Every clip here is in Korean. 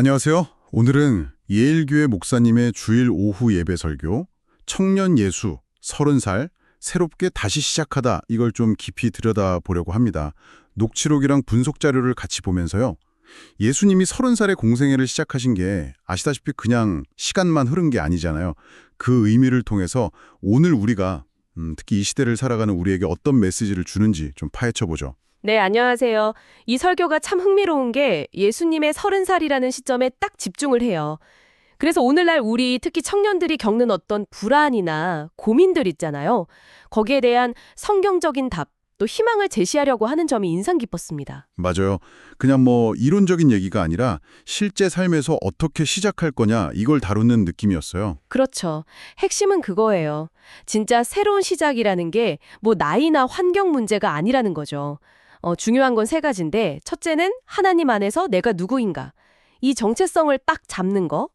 안녕하세요. 오늘은 예일교회 목사님의 주일 오후 예배 설교 청년 예수 30살 새롭게 다시 시작하다 이걸 좀 깊이 들여다보려고 합니다. 녹취록이랑 분석 자료를 같이 보면서요. 예수님이 30살에 공생애를 시작하신 게 아시다시피 그냥 시간만 흐른 게 아니잖아요. 그 의미를 통해서 오늘 우리가 음, 특히 이 시대를 살아가는 우리에게 어떤 메시지를 주는지 좀 파헤쳐보죠. 네, 안녕하세요. 이 설교가 참 흥미로운 게 예수님의 서른 살이라는 시점에 딱 집중을 해요. 그래서 오늘날 우리 특히 청년들이 겪는 어떤 불안이나 고민들 있잖아요. 거기에 대한 성경적인 답, 또 희망을 제시하려고 하는 점이 인상 깊었습니다. 맞아요. 그냥 뭐 이론적인 얘기가 아니라 실제 삶에서 어떻게 시작할 거냐 이걸 다루는 느낌이었어요. 그렇죠. 핵심은 그거예요. 진짜 새로운 시작이라는 게 뭐 나이나 환경 문제가 아니라는 거죠. 어, 중요한 건 세 가지인데 첫째는 하나님 안에서 내가 누구인가. 이 정체성을 딱 잡는 거.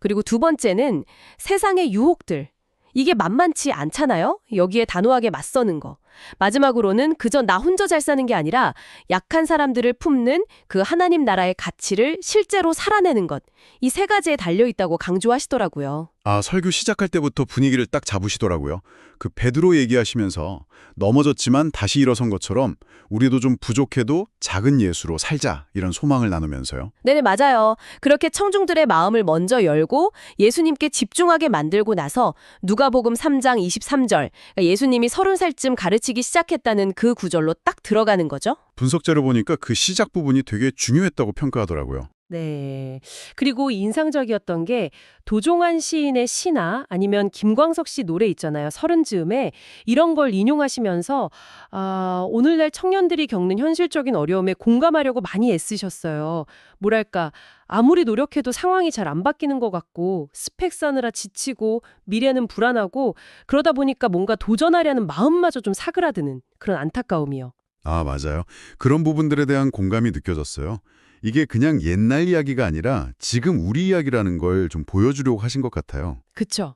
그리고 두 번째는 세상의 유혹들. 이게 만만치 않잖아요? 여기에 단호하게 맞서는 거. 마지막으로는 그저 나 혼자 잘 사는 게 아니라 약한 사람들을 품는 그 하나님 나라의 가치를 실제로 살아내는 것. 이 세 가지에 달려 있다고 강조하시더라고요. 아, 설교 시작할 때부터 분위기를 딱 잡으시더라고요. 그 베드로 얘기하시면서 넘어졌지만 다시 일어선 것처럼 우리도 좀 부족해도 작은 예수로 살자 이런 소망을 나누면서요. 네네, 맞아요. 그렇게 청중들의 마음을 먼저 열고 예수님께 집중하게 만들고 나서 누가복음 3장 23절, 그러니까 예수님이 30살쯤 가르치 기 시작했다는 그 구절로 딱 들어가는 거죠. 분석 자료 보니까 그 시작 부분이 되게 중요했다고 평가하더라고요. 네. 그리고 인상적이었던 게 도종환 시인의 시나 아니면 김광석 씨 노래 있잖아요. 서른 즈음에 이런 걸 인용하시면서 아, 오늘날 청년들이 겪는 현실적인 어려움에 공감하려고 많이 애쓰셨어요. 뭐랄까 아무리 노력해도 상황이 잘 안 바뀌는 것 같고 스펙 쌓느라 지치고 미래는 불안하고 그러다 보니까 뭔가 도전하려는 마음마저 좀 사그라드는 그런 안타까움이요. 아, 맞아요. 그런 부분들에 대한 공감이 느껴졌어요. 이게 그냥 옛날 이야기가 아니라 지금 우리 이야기라는 걸 좀 보여주려고 하신 것 같아요. 그쵸.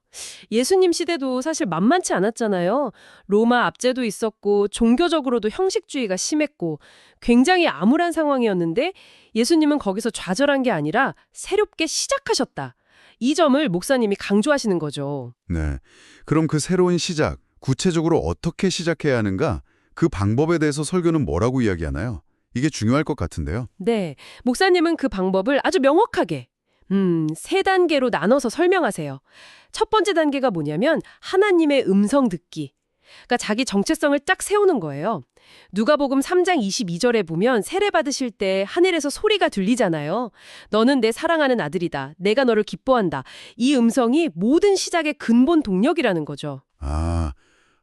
예수님 시대도 사실 만만치 않았잖아요. 로마 압제도 있었고 종교적으로도 형식주의가 심했고 굉장히 암울한 상황이었는데 예수님은 거기서 좌절한 게 아니라 새롭게 시작하셨다. 이 점을 목사님이 강조하시는 거죠. 네. 그럼 그 새로운 시작, 구체적으로 어떻게 시작해야 하는가? 그 방법에 대해서 설교는 뭐라고 이야기하나요? 이게 중요할 것 같은데요. 네. 목사님은 그 방법을 아주 명확하게 음, 세 단계로 나눠서 설명하세요. 첫 번째 단계가 뭐냐면 하나님의 음성 듣기. 그러니까 자기 정체성을 쫙 세우는 거예요. 누가복음 3장 22절에 보면 세례 받으실 때 하늘에서 소리가 들리잖아요. 너는 내 사랑하는 아들이다. 내가 너를 기뻐한다. 이 음성이 모든 시작의 근본 동력이라는 거죠. 아,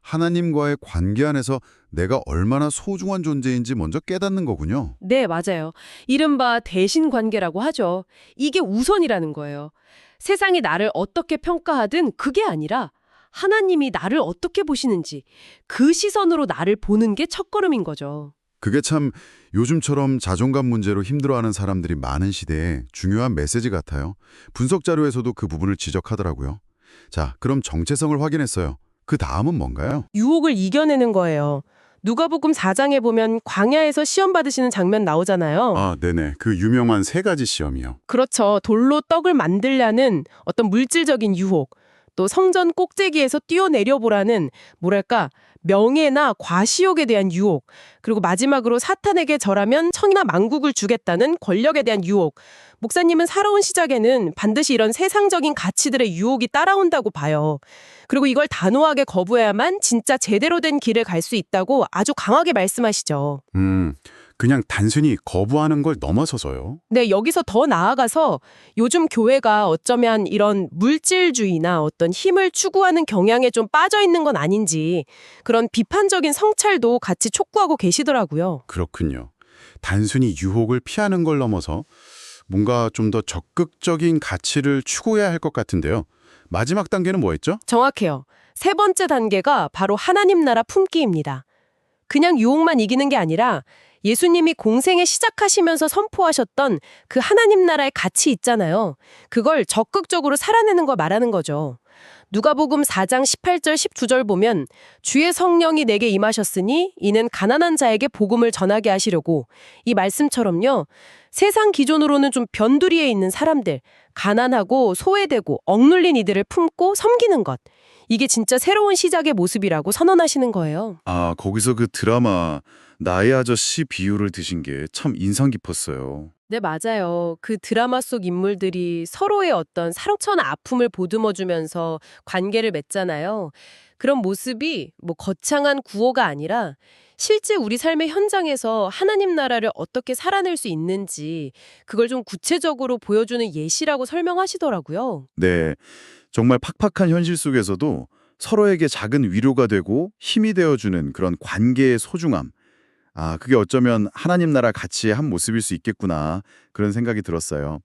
하나님과의 관계 안에서 내가 얼마나 소중한 존재인지 먼저 깨닫는 거군요. 네, 맞아요. 이른바 대신 관계라고 하죠. 이게 우선이라는 거예요. 세상이 나를 어떻게 평가하든 그게 아니라 하나님이 나를 어떻게 보시는지 그 시선으로 나를 보는 게 첫걸음인 거죠. 그게 참 요즘처럼 자존감 문제로 힘들어하는 사람들이 많은 시대에 중요한 메시지 같아요. 분석 자료에서도 그 부분을 지적하더라고요. 자, 그럼 정체성을 확인했어요. 그 다음은 뭔가요? 유혹을 이겨내는 거예요. 누가복음 4장에 보면 광야에서 시험 받으시는 장면 나오잖아요. 아, 네네. 그 유명한 세 가지 시험이요. 그렇죠. 돌로 떡을 만들려는 어떤 물질적인 유혹, 또 성전 꼭대기에서 뛰어내려 보라는 뭐랄까 명예나 과시욕에 대한 유혹, 그리고 마지막으로 사탄에게 절하면 천이나 만국을 주겠다는 권력에 대한 유혹. 목사님은 살아온 시작에는 반드시 이런 세상적인 가치들의 유혹이 따라온다고 봐요. 그리고 이걸 단호하게 거부해야만 진짜 제대로 된 길을 갈 수 있다고 아주 강하게 말씀하시죠. 음, 그냥 단순히 거부하는 걸 넘어서서요. 네, 여기서 더 나아가서 요즘 교회가 어쩌면 이런 물질주의나 어떤 힘을 추구하는 경향에 좀 빠져 있는 건 아닌지 그런 비판적인 성찰도 같이 촉구하고 계시더라고요. 그렇군요. 단순히 유혹을 피하는 걸 넘어서 뭔가 좀 더 적극적인 가치를 추구해야 할 것 같은데요. 마지막 단계는 뭐였죠? 정확해요. 세 번째 단계가 바로 하나님 나라 품기입니다. 그냥 유혹만 이기는 게 아니라 예수님이 공생에 시작하시면서 선포하셨던 그 하나님 나라의 가치 있잖아요. 그걸 적극적으로 살아내는 걸 말하는 거죠. 누가복음 4장 18절 19절 보면 주의 성령이 내게 임하셨으니 이는 가난한 자에게 복음을 전하게 하시려고 이 말씀처럼요. 세상 기존으로는 좀 변두리에 있는 사람들, 가난하고 소외되고 억눌린 이들을 품고 섬기는 것. 이게 진짜 새로운 시작의 모습이라고 선언하시는 거예요. 아, 거기서 그 드라마 나의 아저씨 비유를 드신 게 참 인상 깊었어요. 네, 맞아요. 그 드라마 속 인물들이 서로의 어떤 상처나 아픔을 보듬어주면서 관계를 맺잖아요. 그런 모습이 뭐 거창한 구호가 아니라 실제 우리 삶의 현장에서 하나님 나라를 어떻게 살아낼 수 있는지 그걸 좀 구체적으로 보여주는 예시라고 설명하시더라고요. 네. 정말 팍팍한 현실 속에서도 서로에게 작은 위로가 되고 힘이 되어주는 그런 관계의 소중함. 아, 그게 어쩌면 하나님 나라 가치의 한 모습일 수 있겠구나. 그런 생각이 들었어요.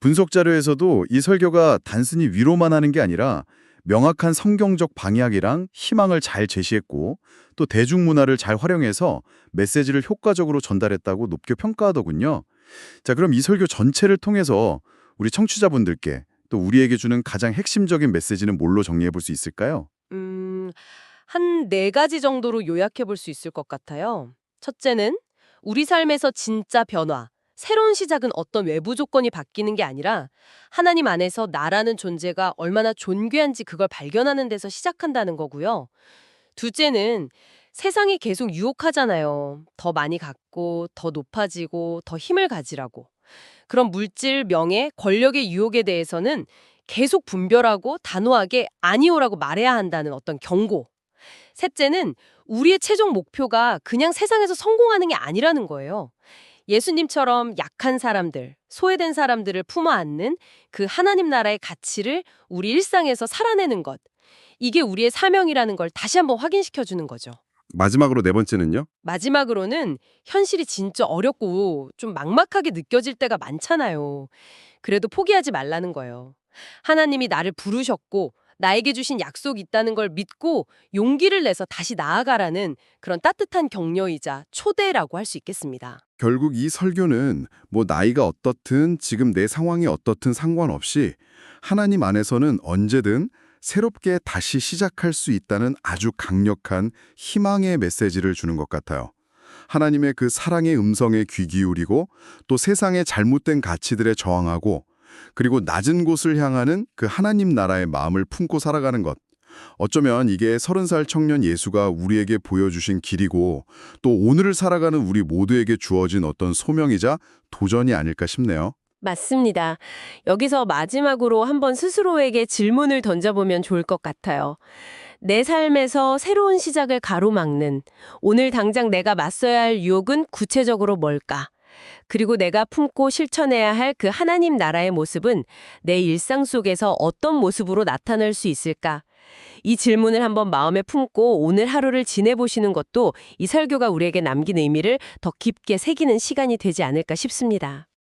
분석 자료에서도 이 설교가 단순히 위로만 하는 게 아니라 명확한 성경적 방향이랑 희망을 잘 제시했고 또 대중문화를 잘 활용해서 메시지를 효과적으로 전달했다고 높게 평가하더군요. 자, 그럼 이 설교 전체를 통해서 우리 청취자분들께 또 우리에게 주는 가장 핵심적인 메시지는 뭘로 정리해 볼 수 있을까요? 음, 한 네 가지 정도로 요약해 볼 수 있을 것 같아요. 첫째는 우리 삶에서 진짜 변화, 새로운 시작은 어떤 외부 조건이 바뀌는 게 아니라 하나님 안에서 나라는 존재가 얼마나 존귀한지 그걸 발견하는 데서 시작한다는 거고요. 둘째는 세상이 계속 유혹하잖아요. 더 많이 갖고, 더 높아지고, 더 힘을 가지라고. 그런 물질, 명예, 권력의 유혹에 대해서는 계속 분별하고 단호하게 아니오라고 말해야 한다는 어떤 경고. 셋째는 우리의 최종 목표가 그냥 세상에서 성공하는 게 아니라는 거예요. 예수님처럼 약한 사람들, 소외된 사람들을 품어 안는 그 하나님 나라의 가치를 우리 일상에서 살아내는 것. 이게 우리의 사명이라는 걸 다시 한번 확인시켜 주는 거죠. 마지막으로 네 번째는요? 마지막으로는 현실이 진짜 어렵고 좀 막막하게 느껴질 때가 많잖아요. 그래도 포기하지 말라는 거예요. 하나님이 나를 부르셨고 나에게 주신 약속이 있다는 걸 믿고 용기를 내서 다시 나아가라는 그런 따뜻한 격려이자 초대라고 할 수 있겠습니다. 결국 이 설교는 뭐 나이가 어떻든 지금 내 상황이 어떻든 상관없이 하나님 안에서는 언제든 새롭게 다시 시작할 수 있다는 아주 강력한 희망의 메시지를 주는 것 같아요. 하나님의 그 사랑의 음성에 귀 기울이고 또 세상의 잘못된 가치들에 저항하고 그리고 낮은 곳을 향하는 그 하나님 나라의 마음을 품고 살아가는 것. 어쩌면 이게 서른 살 청년 예수가 우리에게 보여주신 길이고 또 오늘을 살아가는 우리 모두에게 주어진 어떤 소명이자 도전이 아닐까 싶네요. 맞습니다. 여기서 마지막으로 한번 스스로에게 질문을 던져보면 좋을 것 같아요. 내 삶에서 새로운 시작을 가로막는 오늘 당장 내가 맞서야 할 유혹은 구체적으로 뭘까? 그리고 내가 품고 실천해야 할 그 하나님 나라의 모습은 내 일상 속에서 어떤 모습으로 나타날 수 있을까? 이 질문을 한번 마음에 품고 오늘 하루를 지내보시는 것도 이 설교가 우리에게 남긴 의미를 더 깊게 새기는 시간이 되지 않을까 싶습니다.